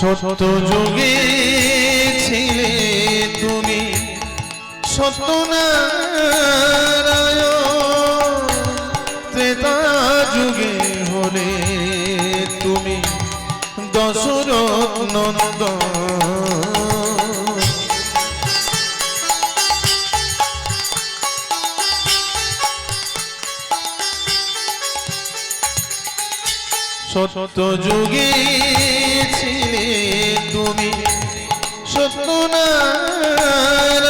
সত্য যুগে ছিলে তুমি। সত্যনারায়ণ ত্রেতা যুগে হলে তুমি। দশরথ নন্দন। সত্য যুগে ছিলে তুমি সত্য ত্রেতা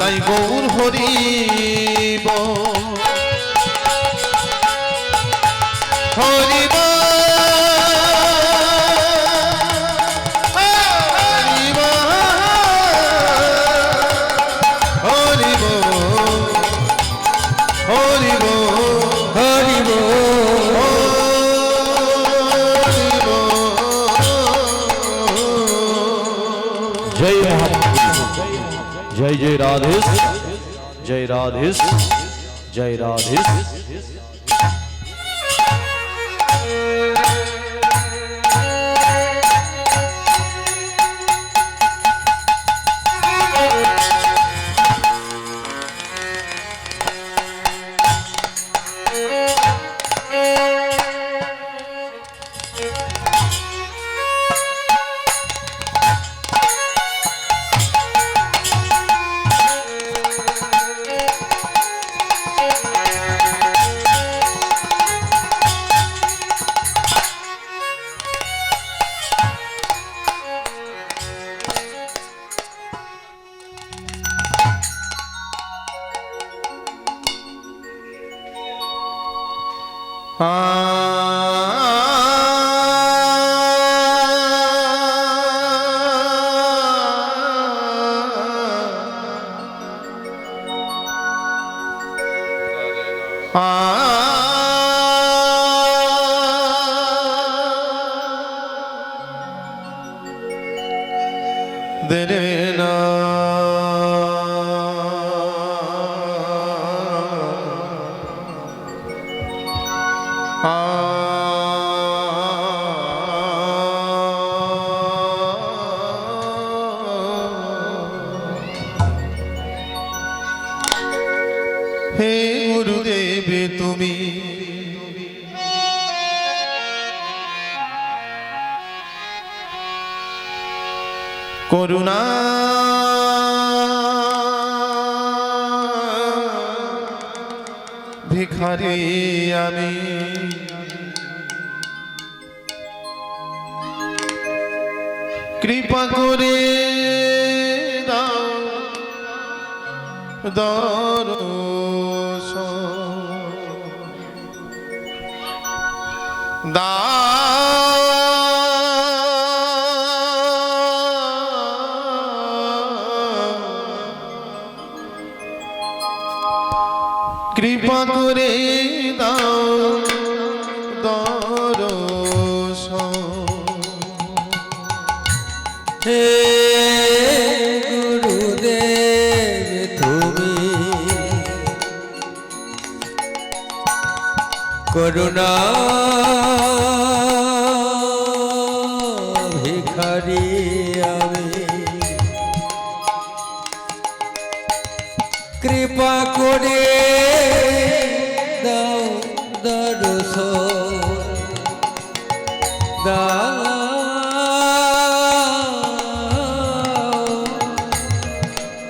নিতাই গৌর হরিব। হরিব जय राधेश जय राधेश जय राधेश dinena কৃপা করে দাও। দর্শন কৃপা করে করুণা। ভিখারি আমি। কৃপা করে দাও দর্শন দাও।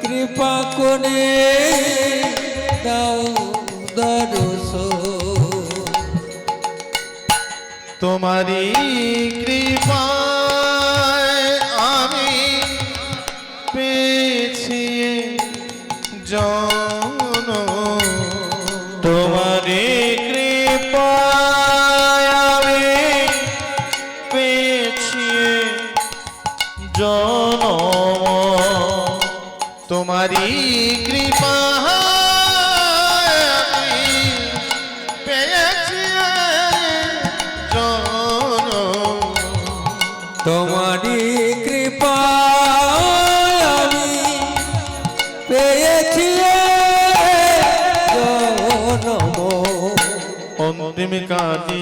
কৃপা করে দাও দর্শন তোমারি কৃপায়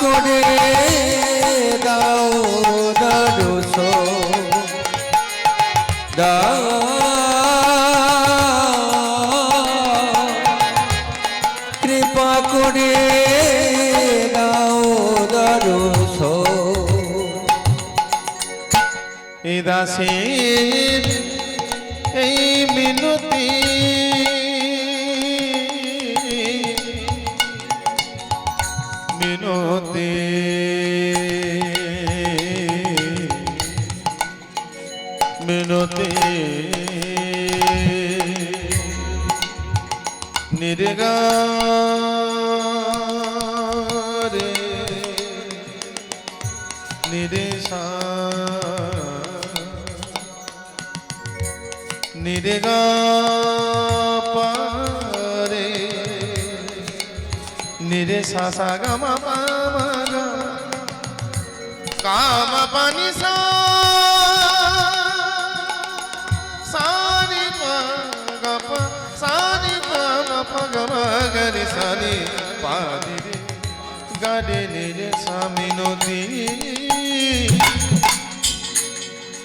করে দাও দরস দাও। কৃপা করে দাও দরস এ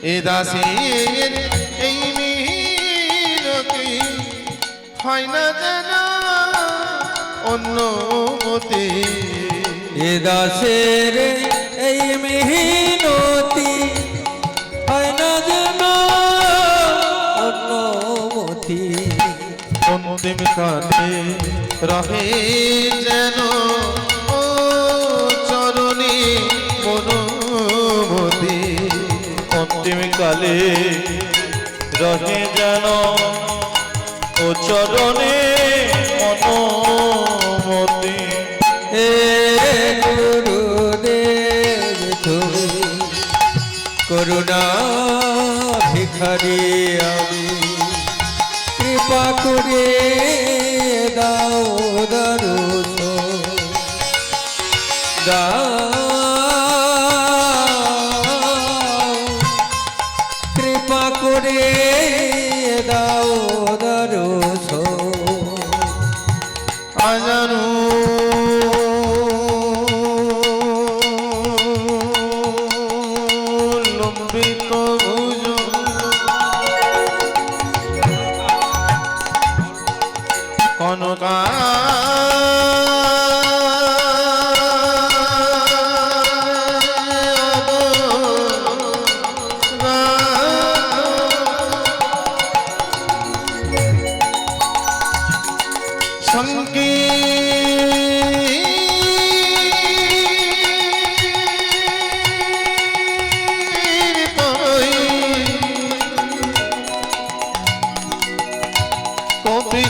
এ দাসের এই মিনতি হয় না যেন অন্য মতে। এ দাসের এই মিহিনতি হয় না যেন অন্যমতি অন্তিম কালে রহে যেন কালে রহে যেন ও চরণে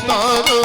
তারা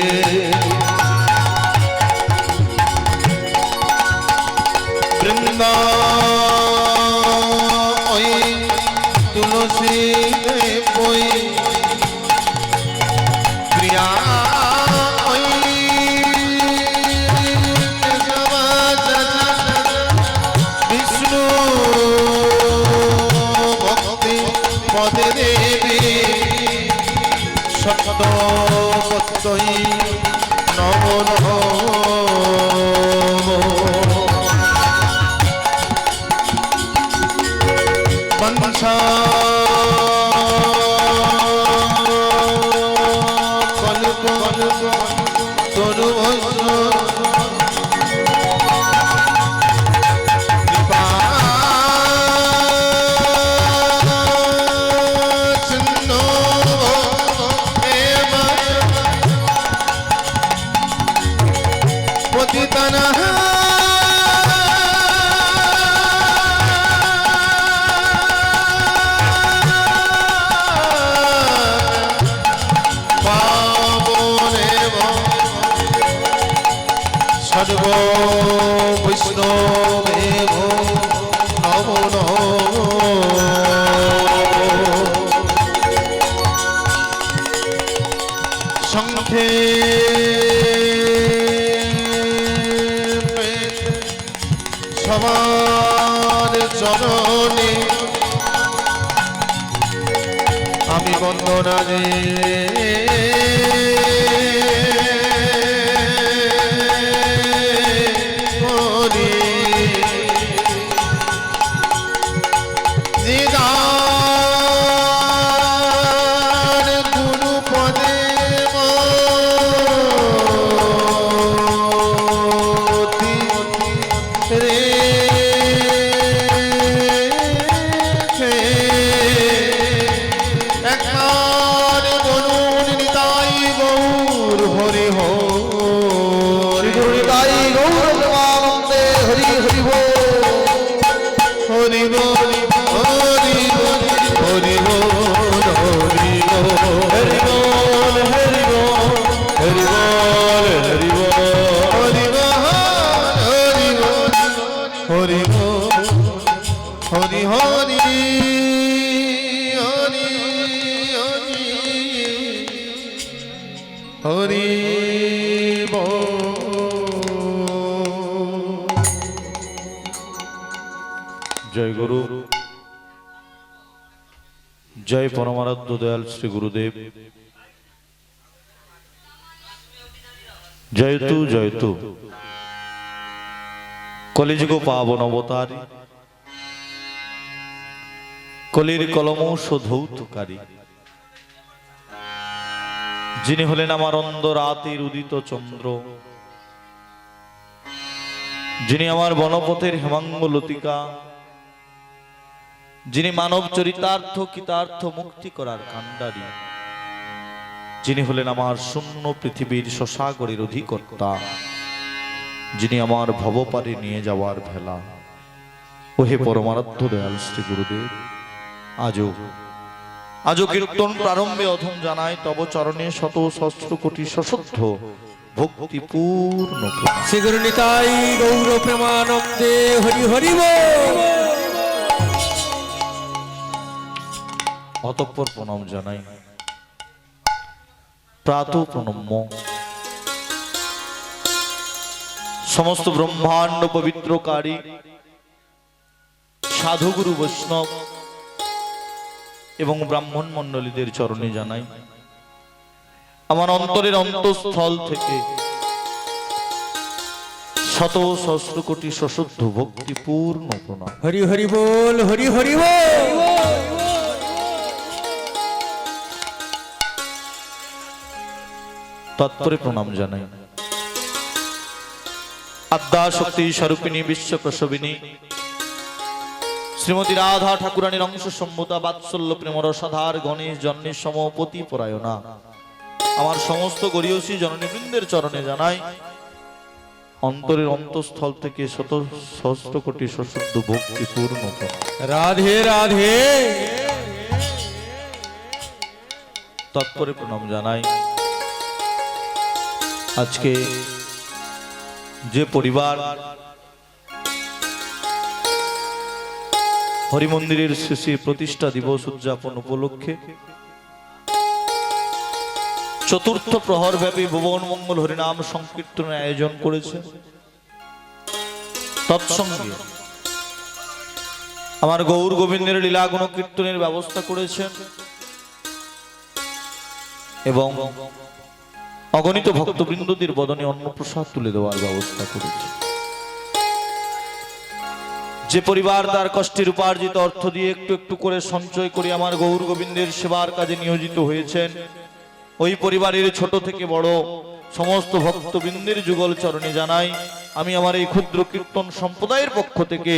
আমার জননী আমি বন্দনা দিয়ে দয়াল শ্রী গুরুদেব। জয়তু জয়তু কলিযুগ পাবন অবতারী, কলির কলম শোধৌতকারী যিনি হলেন আমার অন্ধ রাতের উদিত চন্দ্র। যিনি আমার বনপথের হেমাঙ্গ লতিকা। যিনি মানব চরিতার্থ, কিতার্থ মুক্তি করার কাণ্ডারী। যিনি হলেন আমার শূন্য পৃথিবীর শশাগরের অধিকর্তা। যিনি আমার ভবপারে নিয়ে যাওয়ার ভেলা। ওহে পরমারাধ্য দয়াল শ্রী গুরুদেব, আজও আজও কীর্তন প্রারম্ভে অধম জানায় তব চরণে শত সহস্র কোটি সশদ্ধ ভক্তিপূর্ণ প্রণাম। শ্রী গুরু নিতাই গৌর প্রেমানন্দে হরি হরি বল। অতঃপর প্রণাম জানাই। প্রাত প্রণম্য। সমস্ত ব্রহ্মাণ্ড পবিত্রকারী সাধুগুরু বৈষ্ণব এবং ব্রাহ্মণ মণ্ডলীদের চরণে জানাই, আমার অন্তরের অন্তঃস্থল থেকে শত সহস্র কোটি সশুদ্ধ ভক্তিপূর্ণ প্রণাম। হরি হরি বল, হরি হরি বল। তৎপরে প্রণাম জানাই। আদ্যা শক্তি স্বরূপিণী বিশ্ব প্রসবিনী শ্রীমতী রাধা ঠাকুরানীর অংশ সম্মতা বাৎসল্য প্রেমর সাধার গণেশ জন্মের সমপতি পরায়ণা। আমার সমস্ত গরিয়সী জননীবৃন্দের চরণে জানাই অন্তরের অন্তঃস্থল থেকে শত সহস্র কোটি সশুদ্ধ ভক্তি পূর্ণ রাধে রাধে। তৎপরে প্রণাম জানাই। আজকে যে পরিবার হরিমন্দিরের শেষে প্রতিষ্ঠা দিবস উদযাপন উপলক্ষে চতুর্থ প্রহর ব্যাপী ভুবন মঙ্গল হরিনাম সংকীর্তনের আয়োজন করেছে। তৎসঙ্গে আমার গৌর গোবিন্দের লীলা গুণ কীর্তনের ব্যবস্থা করেছেন এবং অগণিত ভক্তবৃন্দদের বদনে অন্নপ্রসাদ তুলে দেওয়ার ব্যবস্থা করেছে। যে পরিবার তার কষ্টের উপার্জিত অর্থ দিয়ে একটু একটু করে সঞ্চয় করে আমার গৌর গোবিন্দের সেবার কাজে নিয়োজিত হয়েছেন, ওই পরিবারের ছোট থেকে বড় সমস্ত ভক্তবৃন্দের যুগল চরণে জানাই, আমি আমার এই ক্ষুদ্র কীর্তন সম্প্রদায়ের পক্ষ থেকে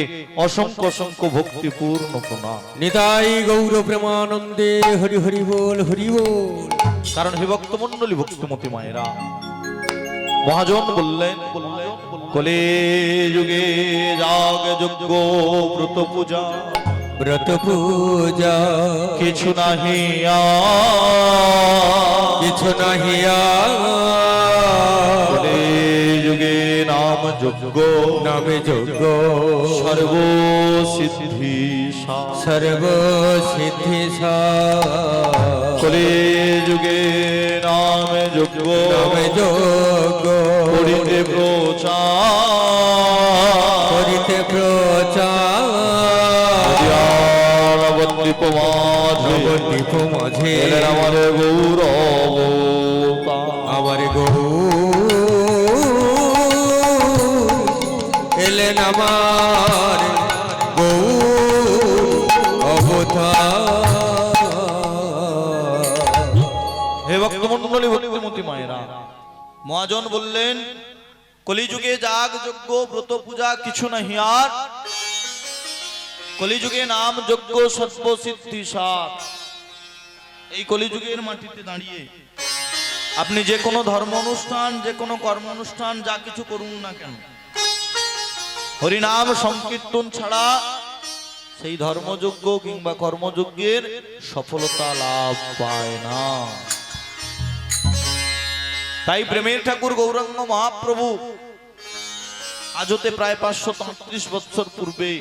অসংখ্য অসংখ্য ভক্তিপূর্ণ প্রণাম। নিতাই গৌর প্রেমানন্দে হরি হরি বল হরি বল। কারণ হে ভক্তমন্ডলী ভক্তিমতী মায়েরা। মহাজন বললেন কলে যুগে রাগ যজ্ঞ ব্রত পূজা ব্রত পূজা কিছু নাহি কিছু নাহিয়া যোগ্য নামে যোগ্য সর্বসিদ্ধি সর্বসিদ্ধি কলি যুগে নামে যোগ্য নামে যোগ্য করিতে প্রচার। করিতে প্রচার। নবদ্বীপ মাঝে। নবদ্বীপ মাঝে। আমাদের গৌরব। আমার অবতার। হে ভক্তমন্ডলী ভক্তিমতী মায়েরা, মহাজন বললেন, কলিযুগে যাগ যজ্ঞ ব্রত পূজা কিছু নাহি আর কলিযুগে নাম যজ্ঞ সর্ব সিদ্ধি সার। এই কলিযুগের মাটিতে দাঁড়িয়ে আপনি যে কোনো ধর্ম অনুষ্ঠান যে কোনো কর্ম অনুষ্ঠান যা কিছু করুন না কেন হরিনাম সংকীর্তন ছাড়া সেই ধর্মযজ্ঞ কিংবা কর্মযজ্ঞের সফলতা লাভ পায় না। তাই প্রেমের ঠাকুর গৌরাঙ্গ মহাপ্রভু আজতে প্রায় পাঁচশো তেত্রিশ বছর পূর্বে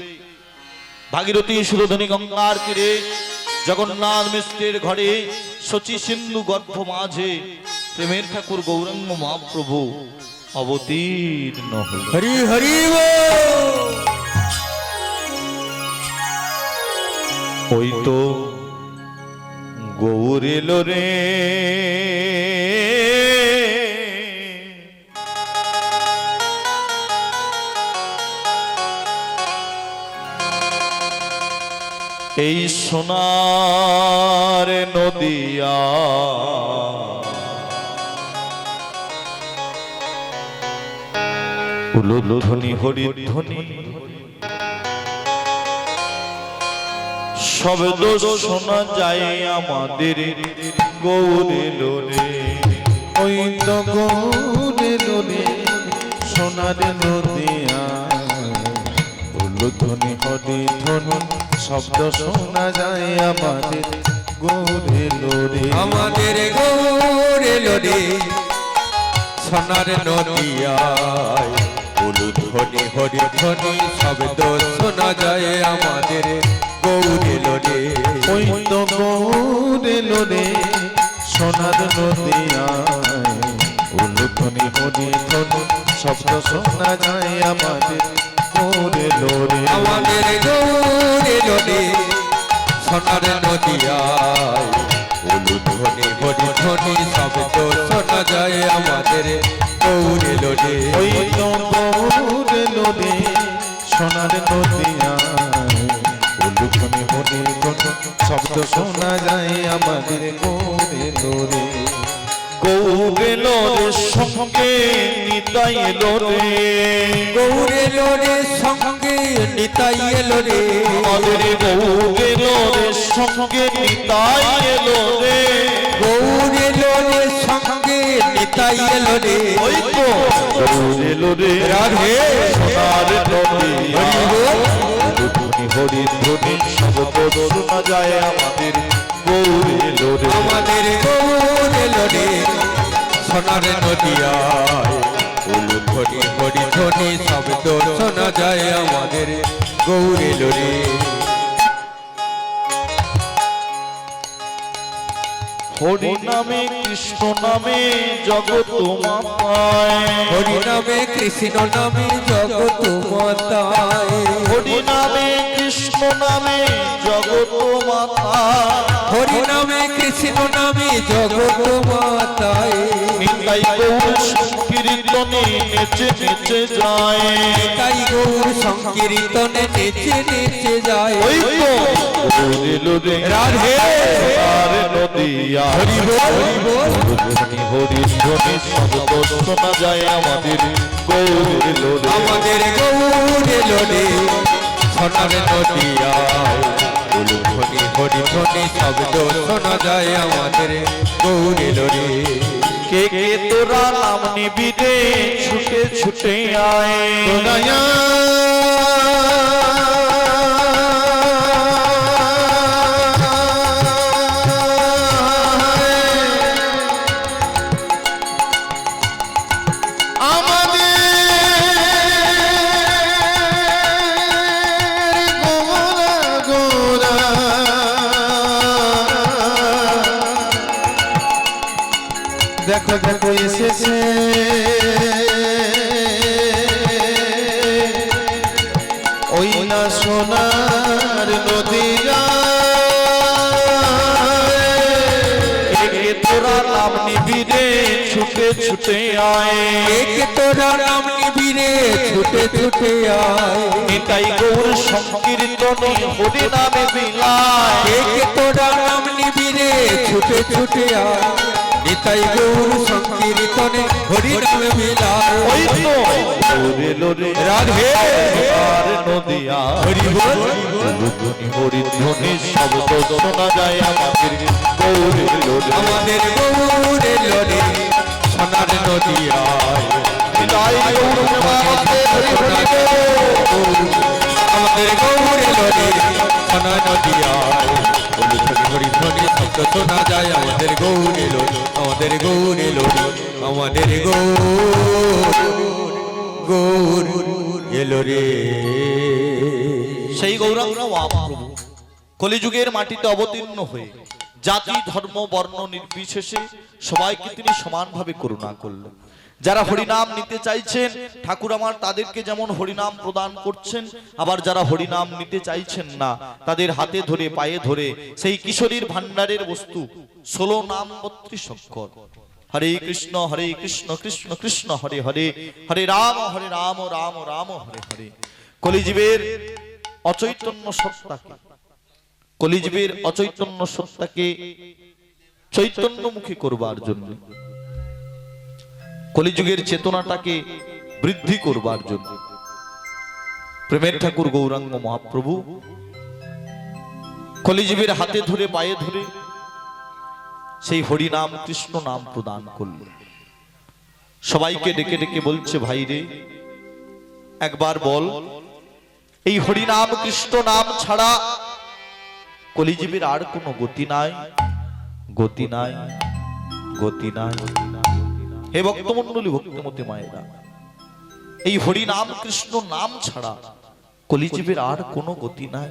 ভাগীরথী সুরধনী গঙ্গার তীরে জগন্নাথ মিশ্রের ঘরে শচী সিন্ধু গর্ভ মাঝে প্রেমের ঠাকুর গৌরাঙ্গ মহাপ্রভু অবতীর্ণ হল হরি হরি। ওই তো গৌর এলো রে এই সোনার নদিয়া উলুধ্বনি হরিধ্বনি শব্দ শোনা যায় আমাদের গৌরে লোরে ওই তো গৌরে লোরে সোনার নদিয়া ধ্বনি, হরি ধ্বনি, শব্দ শোনা যায় আমাদের গৌরে লোরে আমাদের গৌরে লোরে সোনার নদিয়ায় হলুদ ধ্বনি হরি ধ্বনি শব্দ শোনা যায় আমাদের। গৌরে লোরে ওই তো গৌরে লোরে সোনার নদিয়া ধ্বনি হরি ধ্বনি শব্দ শোনা যায় আমাদের। গৌরে লোরে আমাদের গৌরে লোরে সোনার নদিয়ায়। হলুদ ধ্বনি ধ্বনি শব্দ শোনা যায় আমাদের। গৌরে লোরে ওই তো গৌরে লোরে সোনার নদিয়া উলুখনি হরি ধ্বনি শব্দ শোনা যায় আমাদের গৌরে লোরে গৌরে লোরে সঙ্গে নিতাই লোরে গৌরে লোরে সঙ্গে নিতাই এলো রে আমাদের গৌরে লোরে সঙ্গে নিতাই এলো রে। গৌরে লোরে সঙ্গে নিতাই এলো রে। ওই তো। গৌরে লোরে রাধে। সোনার নদিয়া হরি হরি ধ্বনি। শব্দ শোনা যায় আমাদের। গৌরে লোরে আমাদের গৌরে লোরে সোনার নদিয়ায়। ধ্বনি হরি ধ্বনি শব্দ শোনা যায় আমাদের। গৌরে লোরে হরি নামে কৃষ্ণ নামে জগৎ মাতায়। হরি নামে কৃষ্ণ নামে জগৎ মাতায়। হরি নামে কৃষ্ণ নামে জগৎ মাতা। হরি নামে কৃষ্ণ নামে জগত মাতায়। নিতাই গৌর সংকীর্তনে নেচে নেচে যায়। তাই গৌর সংকীর্তনে নেচে নেচে যায়। ওই তো রাধে। নদিয়া হরি বল। হরি ধ্বনি হরি ধ্বনি শব্দ শোনা যায় আমাদের গৌরে আমাদের গৌরে সোনার নদিয়ায় উলু ধ্বনি হরি ধ্বনি শব্দ শোনা যায় আমাদের। গৌরে লোরে কে কে তোরা নাম নিবি রে ছুটে ছুটে আয় দেখো দেখো এসেছে। ওই না সোনার নদীরা তোরা রাম নিবিড়ে ছুটে ছুটে আয়। একে তোরা রাম নিবিড়ে ছুটে ছুটে আয়। নিতাই গৌর সংকীর্তন হরি নামে বিলায় একে তোরা রাম নিবিড়ে ছুটে ছুটে আয়। নিতাই গৌর সংকীর্তনে হরি নামে মিলায় ওই তো। ওরে লোরে রাধে। আর নদিয়া। হরি বল। ধ্বনি হরি ধ্বনি শব্দ শোনা যায় আমাদের গৌরে লোরে আমাদের গৌরে লড়ে সোনার নদিয়ায়। নিতাই গৌর আমাদের হরি হরি বল। আমাদের গৌরে লড়ে সোনার নদিয়ায় হরি ধ্বনি শব্দ শোনা যায়। আমাদের গৌরে লড়ে আমাদের গৌরে লড়ে আমাদের গৌর গৌর এলো রে। সেই গৌরাঙ্গ মহাপ্রভু কলিযুগের মাটিতে অবতীর্ণ হয়ে জাতি, ধর্ম, বর্ণ নির্বিশেষে সবাইকে তিনি সমানভাবে করুণা করলেন। যারা হরিনাম নিতে চাইছেন, ঠাকুর আমার তাদেরকে যেমন হরিনাম প্রদান করছেন, আবার যারা হরিনাম নিতে চাইছেন না, তাদের হাতে ধরে, পায়ে ধরে, সেই কিশোরীর ভান্ডারের বস্তু, ষোলো নাম বত্রিশ অক্ষর। হরে কৃষ্ণ হরে কৃষ্ণ কৃষ্ণ কৃষ্ণ, হরে হরে হরে রাম হরে রাম রাম রাম, হরে হরে। কলিজীবের অচৈতন্য সত্তাকে কলিজীবের অচৈতন্য সত্তাকে চৈতন্যমুখী করবার জন্য কলিযুগের চেতনাটাকে বৃদ্ধি করবার জন্য। প্রেমের ঠাকুর গৌরাঙ্গ মহাপ্রভু কলিজীবের হাতে ধরে, পায়ে ধরে সেই হরিনাম কৃষ্ণ নাম প্রদান করল সবাইকে ডেকে ডেকে বলছে, ভাই রে, একবার বল, এই হরিনাম কৃষ্ণ নাম ছাড়া কলিজীবের আর কোনো গতি নাই গতি নাই গতি নাই। হে ভক্তমন্ডলী ভক্তমতী মায়েরা, এই হরি নাম, কৃষ্ণ নাম ছাড়া কলিজীবের আর কোনো গতি নাই।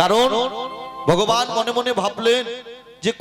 কারণ ভগবান মনে মনে ভাবলেন